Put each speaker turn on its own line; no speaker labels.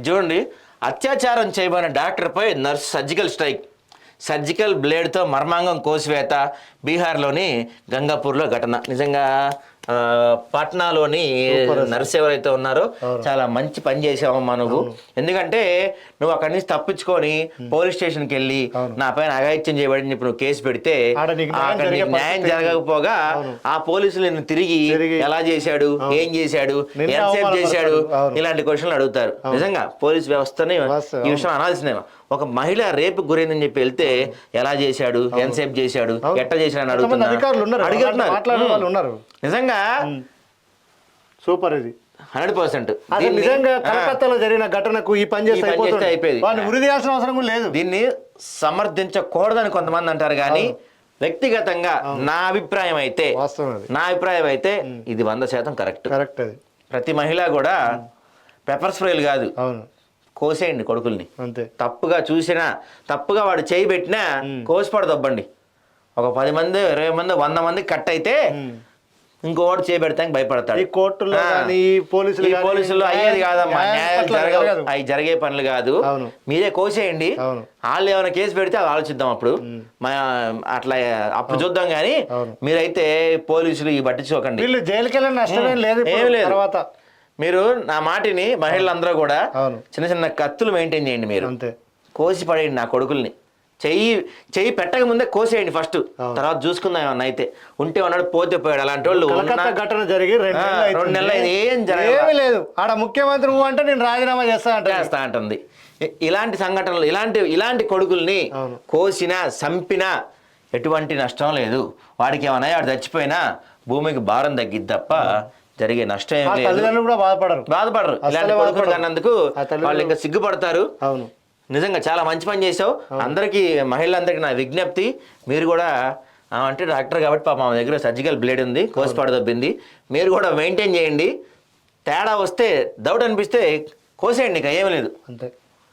ఇది చూడండి. అత్యాచారం చేయబడిన డాక్టర్పై నర్స్ సర్జికల్ స్ట్రైక్. సర్జికల్ బ్లేడ్తో మర్మాంగం కోసివేత బీహార్లోని గంగాపూర్లో ఘటన. నిజంగా పాట్నాలోని నర్స్ ఎవరైతే ఉన్నారో చాలా మంచి పని చేసావమ్మా నువ్వు. ఎందుకంటే నువ్వు అక్కడి నుంచి తప్పించుకొని పోలీస్ స్టేషన్కి వెళ్ళి నా పైన అఘాయిత్యం చేయబడి చెప్పి నువ్వు కేసు పెడితే
న్యాయం
జరగకపోగా ఆ పోలీసులు నిన్ను తిరిగి ఎలా చేశాడు ఏం చేశాడు ఎంతసేపు చేశాడు. ఇలాంటి క్వశ్చన్లు అడుగుతారు. నిజంగా పోలీస్ వ్యవస్థని
వ్యవస్థ,
ఈ విషయం అనాల్సిందే. ఒక మహిళ రేపు గురైందని చెప్పి వెళ్తే ఎలా చేశాడు ఎంతసేపు చేశాడు ఎట్ట చేశాడు అని అడుగుతున్నారు? నిజంగా
సూపర్ ఇది.
Hundred percent.
అసలు నిజంగా కలకత్తాలో జరిగిన ఘటనకు ఈ పని చేస్తే అయిపోతుంది.
అయిపోయేది.
వాళ్ళని ఉరి తీయాల్సిన అవసరం కూడా లేదు.
దీన్ని సమర్థించకూడదని కొంతమంది అంటారు కానీ వ్యక్తిగతంగా నా అభిప్రాయం అయితే నా అభిప్రాయం అయితే ఇది వంద శాతం కరెక్ట్.
కరెక్ట్ అది.
ప్రతి మహిళ కూడా పెప్పర్ స్ప్రేలు కాదు.
అవును.
కోసేయండి కొడుకుల్ని.
అంతే.
తప్పుగా చూసినా తప్పుగా వాడు చేయి పెట్టినా కోసిపడ దొబ్బండి ఒక పది మంది ఇరవై మంది వంద మంది కట్ అయితే ఇంకోటి చేయి పెడతానికి భయపడతాడు
ఈ కోర్టులో ఈ పోలీసులు
ఈ
కానీ
పోలీసుల్లో అయ్యేది కాదమ్మా
న్యాయం జరగదు.
అవి జరిగే పనులు కాదు. మీరే కోసేయండి. వాళ్ళు ఏమైనా కేసు పెడితే అది ఆలోచిద్దాం అప్పుడు మా అట్లా అప్పుడు చూద్దాం కానీ. మీరైతే పోలీసులు ఈ పట్టించుకోకండి
వీళ్ళు జైలుకి వెళ్ళిన నష్టమేం లేదు ఇప్పుడు.
ఏం లేదు.
తర్వాత
మీరు నా మాటిని మహిళలందరూ కూడా. చిన్న చిన్న కత్తులు మెయింటైన్ చేయండి మీరు
అంతే
కోసి పడేయండి నా కొడుకుల్ని చెయ్యి చెయ్యి పెట్టక ముందే కోసేయండి ఫస్ట్. తర్వాత చూసుకుందాం ఏమన్నా అయితే. ఉంటే ఉన్నాడు పోతే పోయాడు అలాంటి వాళ్ళు
ఘటన జరిగి రెండు నెలలు.
ఏం జరగల.
ఏమీ లేదు. ఆడ ముఖ్యమంత్రి అంటే నేను రాజీనామా చేస్తా అంటే
చేస్తా అంటుంది. ఇలాంటి సంఘటనలు ఇలాంటి ఇలాంటి కొడుకుల్ని. కోసినా చంపినా ఎటువంటి నష్టం లేదు. వాడికి ఏమన్నా వాడు చచ్చిపోయినా భూమికి భారం తగ్గిద్ది తప్ప జరిగే నష్టం ఏం
ఆ
లేదు.
కూడా బాధపడరు.
బాధపడరు. ఇలాంటి కొడుకులు. కన్నందుకు వాళ్ళు ఇంకా సిగ్గుపడతారు.
అవును.
నిజంగా చాలా మంచి పని చేసావు అందరికీ మహిళలందరికీ నా విజ్ఞప్తి. మీరు కూడా అంటే డాక్టర్ కాబట్టి పాప మా దగ్గర సర్జికల్ బ్లేడ్ ఉంది కోసి పడదొబ్బింది మీరు కూడా మెయింటైన్ చేయండి. తేడా వస్తే డౌట్ అనిపిస్తే కోసేయండి ఇంకా ఏమీ లేదు.
అంతే.